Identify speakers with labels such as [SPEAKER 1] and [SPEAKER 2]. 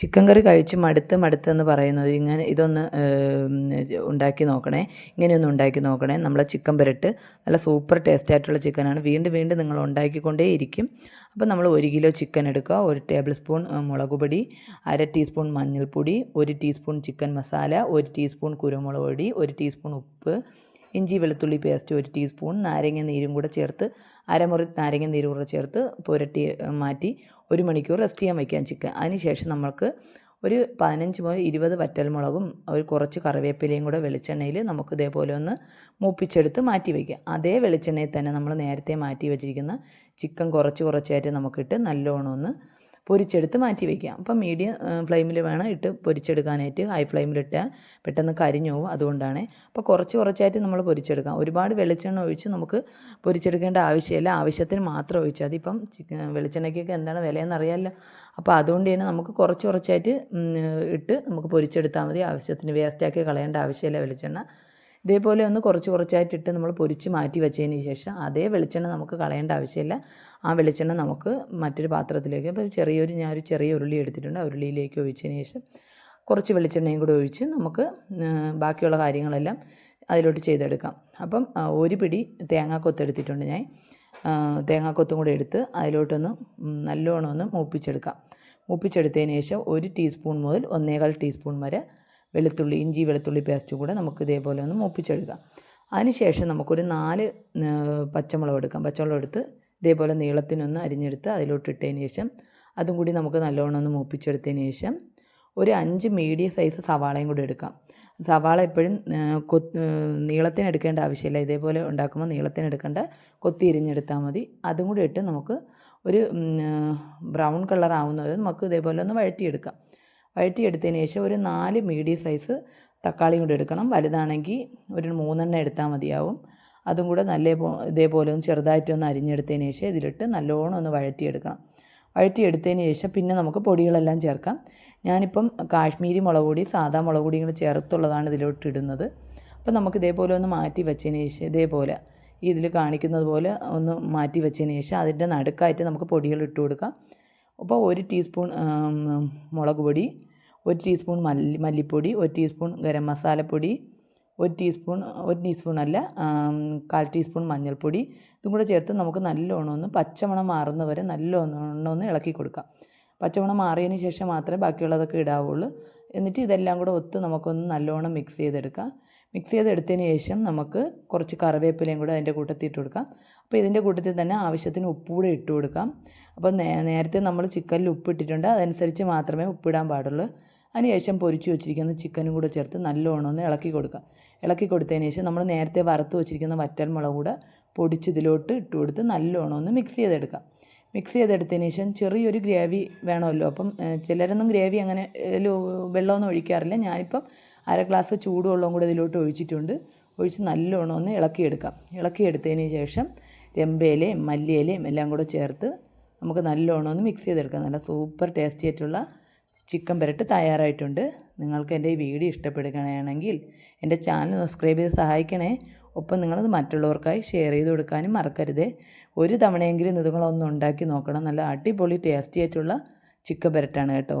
[SPEAKER 1] Chicken കറി കഴിച്ച് മടുത്ത് മടുത്തെന്ന് പറയുന്നത് ഇങ്ങനെ ഇതൊന്ന് ഉണ്ടാക്കി നോക്കണേ. ഇങ്ങനെയൊന്ന് ഉണ്ടാക്കി നോക്കണേ. നമ്മളെ ചിക്കൻ പുരട്ട് നല്ല സൂപ്പർ ടേസ്റ്റ് ആയിട്ടുള്ള ചിക്കനാണ്. വീണ്ടും വീണ്ടും നിങ്ങൾ ഉണ്ടാക്കിക്കൊണ്ടേ ഇരിക്കും. അപ്പോൾ നമ്മൾ ഒരു കിലോ ചിക്കൻ എടുക്കുക. ഒരു ടേബിൾ സ്പൂൺ മുളക് പൊടി അര ടീസ്പൂൺ മഞ്ഞൾപ്പൊടി ഒരു ടീസ്പൂൺ ചിക്കൻ മസാല ഒരു ടീസ്പൂൺ കുരുമുളക് പൊടി ഒരു ടീസ്പൂൺ ഉപ്പ് ഇഞ്ചി വെളുത്തുള്ളി പേസ്റ്റ് ഒരു ടീസ്പൂൺ നാരങ്ങ നീരും കൂടെ ചേർത്ത് അരമുറി നാരങ്ങ നീരും കൂടെ ചേർത്ത് പുരട്ടി മാറ്റി ഒരു മണിക്കൂർ റെസ്റ്റ് ചെയ്യാൻ വയ്ക്കാം ചിക്കൻ. അതിനുശേഷം നമുക്ക് ഒരു പതിനഞ്ച് മുതൽ ഇരുപത് വറ്റൽമുളകും ഒരു കുറച്ച് കറിവേപ്പിലയും കൂടെ വെളിച്ചെണ്ണയിൽ നമുക്ക് ഇതേപോലെ ഒന്ന് മൂപ്പിച്ചെടുത്ത് മാറ്റി വയ്ക്കാം അതേ വെളിച്ചെണ്ണയിൽ തന്നെ നമ്മൾ നേരത്തെ മാറ്റി വെച്ചിരിക്കുന്ന ചിക്കൻ കുറച്ച് കുറച്ചായിട്ട് നമുക്കിട്ട് നല്ലോണം ഒന്ന് പൊരിച്ചെടുത്ത് മാറ്റി വയ്ക്കാം അപ്പം മീഡിയം ഫ്ലെയിമിൽ വേണം ഇട്ട് പൊരിച്ചെടുക്കാനായിട്ട്. ഹൈ ഫ്ലെയിമിലിട്ട് പെട്ടെന്ന് കരിഞ്ഞു പോകും അതുകൊണ്ടാണ്. അപ്പോൾ കുറച്ച് കുറച്ചായിട്ട് നമ്മൾ പൊരിച്ചെടുക്കാം. ഒരുപാട് വെളിച്ചെണ്ണ ഒഴിച്ച് നമുക്ക് പൊരിച്ചെടുക്കേണ്ട ആവശ്യമില്ല. ആവശ്യത്തിന് മാത്രം ഒഴിച്ചാൽ മതി. ഇപ്പം ചിക്കൻ വെളിച്ചെണ്ണയ്ക്കൊക്കെ എന്താണ് വിലയെന്ന് അറിയാമല്ലോ അപ്പോൾ അതുകൊണ്ട് തന്നെ നമുക്ക് കുറച്ച് കുറച്ചായിട്ട് ഇട്ട് നമുക്ക് പൊരിച്ചെടുത്താൽ മതി. ആവശ്യത്തിന് വേസ്റ്റാക്കി കളയേണ്ട ആവശ്യമില്ല വെളിച്ചെണ്ണ. ഇതേപോലെ ഒന്ന് കുറച്ച് കുറച്ചായിട്ടിട്ട് നമ്മൾ പൊരിച്ച് മാറ്റി വെച്ചതിന് ശേഷം അതേ വെളിച്ചെണ്ണ നമുക്ക് കളയേണ്ട ആവശ്യമില്ല. ആ വെളിച്ചെണ്ണ നമുക്ക് മറ്റൊരു പാത്രത്തിലേക്ക് ഇപ്പോൾ ചെറിയൊരു ഞാനൊരു ചെറിയ ഉരുളി എടുത്തിട്ടുണ്ട്. ആ ഉരുളിയിലേക്ക് ഒഴിച്ചതിന് ശേഷം കുറച്ച് വെളിച്ചെണ്ണയും കൂടെ ഒഴിച്ച് നമുക്ക് ബാക്കിയുള്ള കാര്യങ്ങളെല്ലാം അതിലോട്ട് ചെയ്തെടുക്കാം. അപ്പം ഒരു പിടി തേങ്ങാക്കൊത്ത് എടുത്തിട്ടുണ്ട് ഞാൻ. തേങ്ങാക്കൊത്തും കൂടെ എടുത്ത് അതിലോട്ടൊന്ന് നല്ലോണം ഒന്ന് മൂപ്പിച്ചെടുക്കാം. മൂപ്പിച്ചെടുത്തതിന് ശേഷം ഒരു ടീസ്പൂൺ മുതൽ ഒന്നേകാൽ ടീസ്പൂൺ വരെ വെളുത്തുള്ളി ഇഞ്ചി വെളുത്തുള്ളി പേസ്റ്റും കൂടെ നമുക്ക് ഇതേപോലെ ഒന്ന് മൂപ്പിച്ചെടുക്കാം. അതിനുശേഷം നമുക്കൊരു നാല് പച്ചമുളക് എടുക്കാം. പച്ചമുളക് എടുത്ത് ഇതേപോലെ നീളത്തിനൊന്ന് അരിഞ്ഞെടുത്ത് അതിലോട്ട് ഇട്ടതിന് ശേഷം അതും കൂടി നമുക്ക് നല്ലോണം ഒന്ന് മൂപ്പിച്ചെടുത്തതിന് ശേഷം ഒരു അഞ്ച് മീഡിയം സൈസ് സവാളയും കൂടി എടുക്കാം. സവാള എപ്പോഴും കൊത്ത് നീളത്തിനെടുക്കേണ്ട ആവശ്യമില്ല. ഇതേപോലെ ഉണ്ടാക്കുമ്പോൾ നീളത്തിനെടുക്കേണ്ട കൊത്തി എരിഞ്ഞെടുത്താൽ മതി. അതും കൂടി ഇട്ട് നമുക്ക് ഒരു ബ്രൗൺ കളർ ആവുന്നത് നമുക്ക് ഇതേപോലെ ഒന്ന് വഴറ്റിയെടുക്കാം. വഴറ്റിയെടുത്തതിന് ശേഷം ഒരു നാല് മീഡിയം സൈസ് തക്കാളിയും കൂടി എടുക്കണം. വലുതാണെങ്കിൽ ഒരു മൂന്നെണ്ണം എടുത്താൽ മതിയാവും. അതും കൂടെ നല്ല ഇതേപോലെ ഒന്ന് ചെറുതായിട്ടൊന്ന് അരിഞ്ഞെടുത്തതിന് ശേഷം ഇതിലിട്ട് നല്ലോണം ഒന്ന് വഴറ്റിയെടുക്കണം. വഴറ്റിയെടുത്തതിന് ശേഷം പിന്നെ നമുക്ക് പൊടികളെല്ലാം ചേർക്കാം. ഞാനിപ്പം കാശ്മീരി മുളക് പൊടി സാധാ മുളക് പൊടി കൂടെ ചേർത്തുള്ളതാണ് ഇതിലോട്ട് ഇടുന്നത്. അപ്പം നമുക്ക് ഇതേപോലെ ഒന്ന് മാറ്റി വെച്ചതിന് ശേഷം ഇതേപോലെ ഇതിൽ കാണിക്കുന്നത് പോലെ ഒന്ന് മാറ്റി വെച്ചതിന് ശേഷം അതിന്റെ നടുക്കായിട്ട് നമുക്ക് പൊടികൾ ഇട്ട് കൊടുക്കാം. അപ്പോൾ ഒരു ടീസ്പൂൺ മുളക് പൊടി ഒരു ടീസ്പൂൺ മല്ലി മല്ലിപ്പൊടി ഒരു ടീസ്പൂൺ ഗരം മസാലപ്പൊടി ഒരു ടീസ്പൂൺ ഒരു ടീസ്പൂൺ അല്ല കാൽ ടീസ്പൂൺ മഞ്ഞൾപ്പൊടി. ഇതും കൂടെ ചേർത്ത് നമുക്ക് നല്ലോണം ഒന്ന് പച്ചമണം മാറുന്ന വരെ നല്ലോണം ഒന്ന് ഇളക്കി കൊടുക്കാം. പച്ചമണം മാറിയതിന് ശേഷം മാത്രമേ ബാക്കിയുള്ളതൊക്കെ ഇടാവുള്ളൂ. എന്നിട്ട് ഇതെല്ലാം കൂടെ ഒത്ത് നമുക്കൊന്ന് നല്ലോണം മിക്സ് ചെയ്തെടുക്കാം. മിക്സ് ചെയ്തെടുത്തതിന് ശേഷം നമുക്ക് കുറച്ച് കറിവേപ്പിലയും കൂടെ അതിന്റെ കൂട്ടത്തിൽ ഇട്ട് കൊടുക്കാം. അപ്പോൾ ഇതിന്റെ കൂട്ടത്തിൽ തന്നെ ആവശ്യത്തിന് ഉപ്പ് കൂടെ ഇട്ട് കൊടുക്കാം. അപ്പോൾ നേരത്തെ നമ്മൾ ചിക്കനിൽ ഉപ്പ് ഇട്ടിട്ടുണ്ട് അതനുസരിച്ച് മാത്രമേ ഉപ്പിടാൻ പാടുള്ളൂ. അതിനുശേഷം പൊരിച്ച് വെച്ചിരിക്കുന്ന ചിക്കനും കൂടെ ചേർത്ത് നല്ലോണം ഒന്ന് ഇളക്കി കൊടുക്കുക ഇളക്കി കൊടുത്തതിന് ശേഷം നമ്മൾ നേരത്തെ വറുത്ത് വെച്ചിരിക്കുന്ന വറ്റൽ മുളക് കൂടെ പൊടിച്ച് ഇതിലോട്ട് ഇട്ട് കൊടുത്ത് നല്ലോണം ഒന്ന് മിക്സ് ചെയ്തെടുക്കാം. മിക്സ് ചെയ്തെടുത്തതിന് ശേഷം ചെറിയൊരു ഗ്രേവി വേണമല്ലോ. അപ്പം ചിലരൊന്നും ഗ്രേവി അങ്ങനെ വെള്ളമൊന്നും ഒഴിക്കാറില്ല. ഞാനിപ്പം അര ഗ്ലാസ് ചൂടുവെള്ളവും കൂടെ ഇതിലോട്ട് ഒഴിച്ചിട്ടുണ്ട്. ഒഴിച്ച് നല്ലോണം ഒന്ന് ഇളക്കിയെടുക്കാം. ഇളക്കിയെടുത്തതിന് ശേഷം രമ്പയിലയും മല്ലിയിലയും എല്ലാം കൂടെ ചേർത്ത് നമുക്ക് നല്ലോണം ഒന്ന് മിക്സ് ചെയ്തെടുക്കാം. നല്ല സൂപ്പർ ടേസ്റ്റി ആയിട്ടുള്ള ചിക്കൻ പുരട്ട് തയ്യാറായിട്ടുണ്ട്. നിങ്ങൾക്ക് എന്റെ ഈ വീഡിയോ ഇഷ്ടപ്പെടുകയാണെങ്കിൽ എന്റെ ചാനൽ സബ്സ്ക്രൈബ് ചെയ്ത് സഹായിക്കണേ. ഒപ്പം നിങ്ങളത് മറ്റുള്ളവർക്കായി ഷെയർ ചെയ്ത് കൊടുക്കാനും മറക്കരുത്. ഒരു തവണയെങ്കിലും നിങ്ങളൊന്ന് ഉണ്ടാക്കി നോക്കണം. നല്ല അടിപൊളി ടേസ്റ്റി ആയിട്ടുള്ള ചിക്കൻ പുരട്ടാണ് കേട്ടോ.